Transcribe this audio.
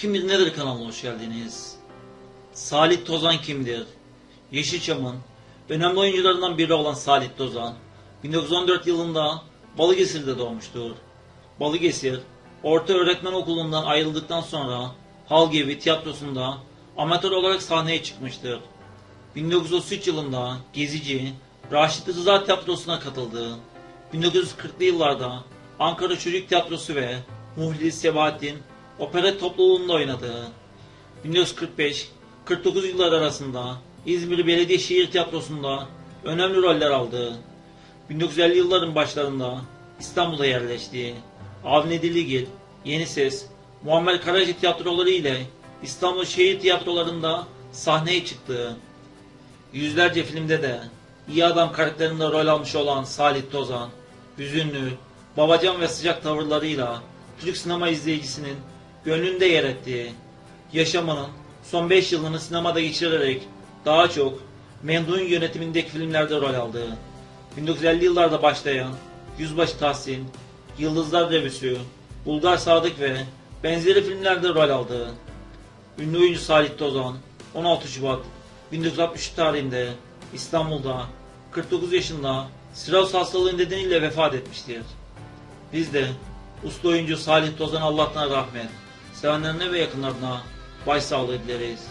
Kimdir Nedir kanalına hoş geldiniz. Salih Tozan kimdir? Yeşilçam'ın önemli oyuncularından biri olan Salih Tozan, 1914 yılında Balıkesir'de doğmuştur. Balıkesir, Orta Öğretmen Okulu'ndan ayrıldıktan sonra Halgevi tiyatrosunda amatör olarak sahneye çıkmıştır. 1933 yılında Gezici, Raşit Rıza Tiyatrosu'na katıldı. 1940'lı yıllarda Ankara Çocuk Tiyatrosu ve Muhlis Sebahattin operet topluluğunda oynadı. 1945-49 yıllar arasında İzmir Belediye Şehir Tiyatrosu'nda önemli roller aldı. 1950 yılların başlarında İstanbul'a yerleşti. Avni Diligil, Yeni Ses, Muammer Karaca tiyatroları ile İstanbul şehir tiyatrolarında sahneye çıktı. Yüzlerce filmde de iyi adam karakterinde rol almış olan Salih Tozan, hüzünlü, babacan ve sıcak tavırlarıyla Türk sinema izleyicisinin gönlünde yer etti. Yaşamının son 5 yılını sinemada geçirerek daha çok Memduh'un yönetimindeki filmlerde rol aldı. 1950 yıllarda başlayan Yüzbaşı Tahsin, Yıldızlar Revüsü, Bulgar Sadık ve benzeri filmlerde rol aldı. Ünlü oyuncu Salih Tozan 16 Şubat 1963 tarihinde İstanbul'da 49 yaşında siroz hastalığı nedeniyle vefat etmiştir. Biz de usta oyuncu Salih Tozan Allah'tan rahmet, sevenlerine ve yakınlarına başsağlığı dileriz.